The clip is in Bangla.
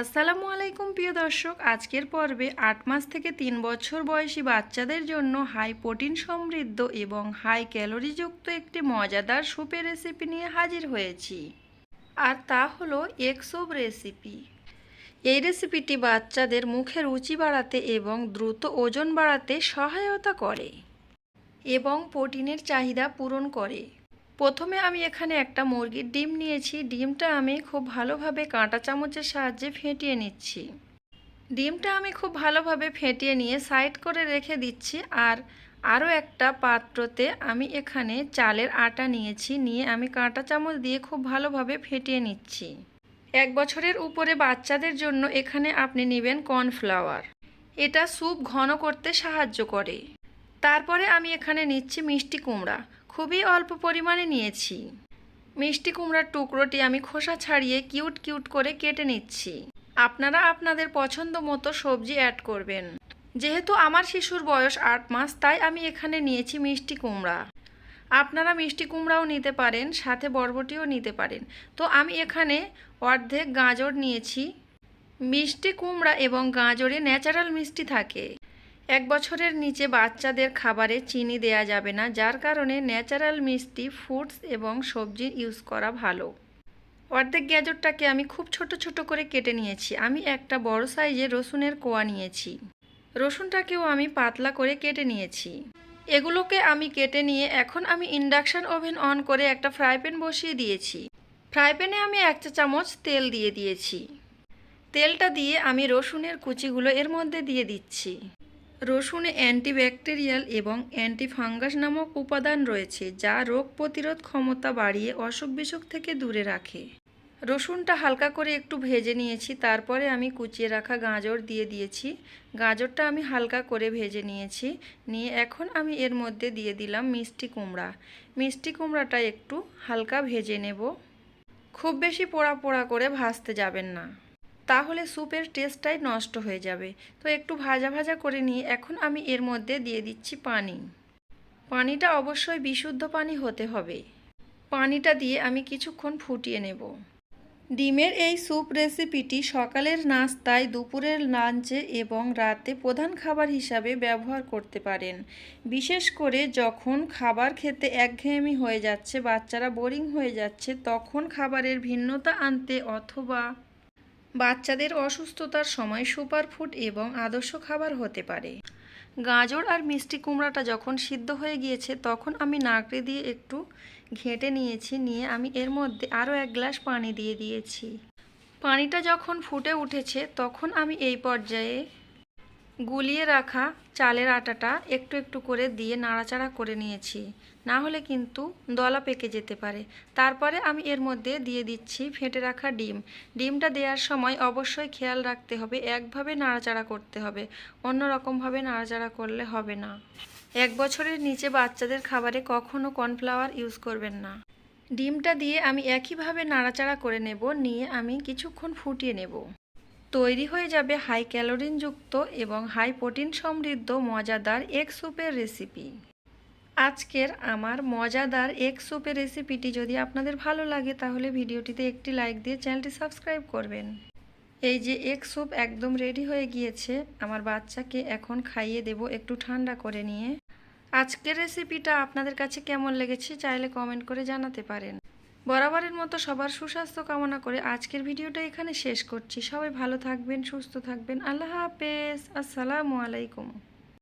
আসসালামু আলাইকুম, প্রিয় দর্শক। আজকের পর্বে আট মাস থেকে তিন বছর বয়সী বাচ্চাদের জন্য হাই প্রোটিন সমৃদ্ধ এবং হাই ক্যালোরিযুক্ত একটি মজাদার স্যুপের রেসিপি নিয়ে হাজির হয়েছি। আর তা হলো এক স্যুপ রেসিপি এই রেসিপিটি বাচ্চাদের মুখের রুচি বাড়াতে এবং দ্রুত ওজন বাড়াতে সহায়তা করে এবং প্রোটিনের চাহিদা পূরণ করে। প্রথমে আমি এখানে একটা মুরগির ডিম নিয়েছি। ডিমটা আমি খুব ভালোভাবে কাঁটা চামচের সাহায্যে ফেটিয়ে নিচ্ছি। ডিমটা আমি খুব ভালোভাবে ফেটিয়ে নিয়ে সাইড করে রেখে দিচ্ছি আর আরও একটা পাত্রতে আমি এখানে চালের আটা নিয়েছি। নিয়ে আমি কাঁটা চামচ দিয়ে খুব ভালোভাবে ফেটিয়ে নিচ্ছি। এক বছরের উপরে বাচ্চাদের জন্য এখানে আপনি নেবেন কর্নফ্লাওয়ার। এটা স্যুপ ঘন করতে সাহায্য করে। তারপরে আমি এখানে নিচ্ছি মিষ্টি কুমড়া। খুবই অল্প পরিমাণে নিয়েছি। মিষ্টি কুমড়ার টুকরোটি আমি খোসা ছাড়িয়ে কিউট কিউট করে কেটে নিচ্ছি। আপনারা আপনাদের পছন্দ মতো সবজি অ্যাড করবেন। যেহেতু আমার শিশুর বয়স আট মাস, তাই আমি এখানে নিয়েছি মিষ্টি কুমড়া। আপনারা মিষ্টি কুমড়াও নিতে পারেন, সাথে বরবটিও নিতে পারেন। তো আমি এখানে অর্ধেক গাজর নিয়েছি। মিষ্টি কুমড়া এবং গাজরে ন্যাচারাল মিষ্টি থাকে। এক বছরের নিচে বাচ্চাদের খাবারে চিনি দেয়া যাবে না, যার কারণে ন্যাচারাল মিষ্টি ফুডস এবং সবজি ইউজ করা ভালো। অর্ধেক গাজরটাকে আমি খুব ছোট ছোট করে কেটে নিয়েছি। আমি একটা বড় সাইজের রসুনের কোয়া নিয়েছি। রসুনটাকেও আমি পাতলা করে কেটে নিয়েছি। এগুলোকে আমি কেটে নিয়ে এখন আমি ইন্ডাকশান ওভেন অন করে একটা ফ্রাই প্যান বসিয়ে দিয়েছি। ফ্রাই প্যানে আমি এক চা চামচ তেল দিয়ে দিয়েছি। তেলটা দিয়ে আমি রসুনের কুচিগুলো এর মধ্যে দিয়ে দিচ্ছি। রসুনে অ্যান্টিব্যাকটেরিয়াল এবং অ্যান্টিফাঙ্গাস নামক উপাদান রয়েছে, যা রোগ প্রতিরোধ ক্ষমতা বাড়িয়ে অসুখ বিসুখ থেকে দূরে রাখে। রসুনটা হালকা করে একটু ভেজে নিয়েছি, তারপরে আমি কুচিয়ে রাখা গাজর দিয়ে দিয়েছি। গাজরটা আমি হালকা করে ভেজে নিয়েছি, নিয়ে এখন আমি এর মধ্যে দিয়ে দিলাম মিষ্টি কুমড়া। মিষ্টি কুমড়াটা একটু হালকা ভেজে নেব। খুব বেশি পোড়া পোড়া করে ভাজতে যাবেন না। তাহলে স্যুপের টেস্টটাই নষ্ট হয়ে যাবে। তো একটু ভাজা ভাজা করে নিয়ে এখন আমি এর মধ্যে দিয়ে দিচ্ছি পানি। পানিটা অবশ্যই বিশুদ্ধ পানি হতে হবে। পানিটা দিয়ে আমি কিছুক্ষণ ফুটিয়ে নেব। ডিমের এই স্যুপ রেসিপিটি সকালের নাস্তায়, দুপুরের লাঞ্চে এবং রাতে প্রধান খাবার হিসাবে ব্যবহার করতে পারেন। বিশেষ করে যখন খাবার খেতে একঘেয়েমি হয়ে যাচ্ছে, বাচ্চারা বোরিং হয়ে যাচ্ছে, তখন খাবারের ভিন্নতা আনতে অথবা বাচ্চাদের অসুস্থতার সময় সুপার ফুড এবং আদর্শ খাবার হতে পারে। গাজর আর মিষ্টি কুমড়াটা যখন সিদ্ধ হয়ে গিয়েছে, তখন আমি নাকড়ে দিয়ে একটু ঘেঁটে নিয়েছি, নিয়ে আমি এর মধ্যে আরও এক গ্লাস পানি দিয়ে দিয়েছি। পানিটা যখন ফুটে উঠেছে, তখন আমি এই পর্যায়ে গুলিয়ে রাখা চালের আটাটা একটু একটু করে দিয়ে নাড়াচাড়া করে নিয়েছি। না হলে কিন্তু দলা পেকে যেতে পারে। তারপরে আমি এর মধ্যে দিয়ে দিচ্ছি ফেটে রাখা ডিম। ডিমটা দেওয়ার সময় অবশ্যই খেয়াল রাখতে হবে, একভাবে নাড়াচাড়া করতে হবে। অন্য রকমভাবে নাড়াচাড়া করলে হবে না। এক বছরের নিচে বাচ্চাদের খাবারে কখনও কর্নফ্লাওয়ার ইউজ করবেন না। ডিমটা দিয়ে আমি একইভাবে নাড়াচাড়া করে নেব, নিয়ে আমি কিছুক্ষণ ফুটিয়ে নেব। তৈরি হয়ে যাবে হাই ক্যালোরিনযুক্ত এবং হাই প্রোটিন সমৃদ্ধ মজাদার এগ স্যুপের রেসিপি। আজকের আমার মজাদার এগ স্যুপের রেসিপিটি যদি আপনাদের ভালো লাগে, তাহলে ভিডিওটিতে একটি লাইক দিয়ে চ্যানেলটি সাবস্ক্রাইব করবেন। এই যে এগ স্যুপ একদম রেডি হয়ে গিয়েছে, আমার বাচ্চাকে এখন খাইয়ে দেব একটু ঠান্ডা করে নিয়ে। আজকের রেসিপিটা আপনাদের কাছে কেমন লেগেছে, চাইলে কমেন্ট করে জানাতে পারেন। বরাবরের মতো সবার সুস্বাস্থ্য কামনা করে আজকের ভিডিওটা এখানে শেষ করছি। সবাই ভালো থাকবেন, সুস্থ থাকবেন। আল্লাহ হাফেজ। আসসালামু আলাইকুম।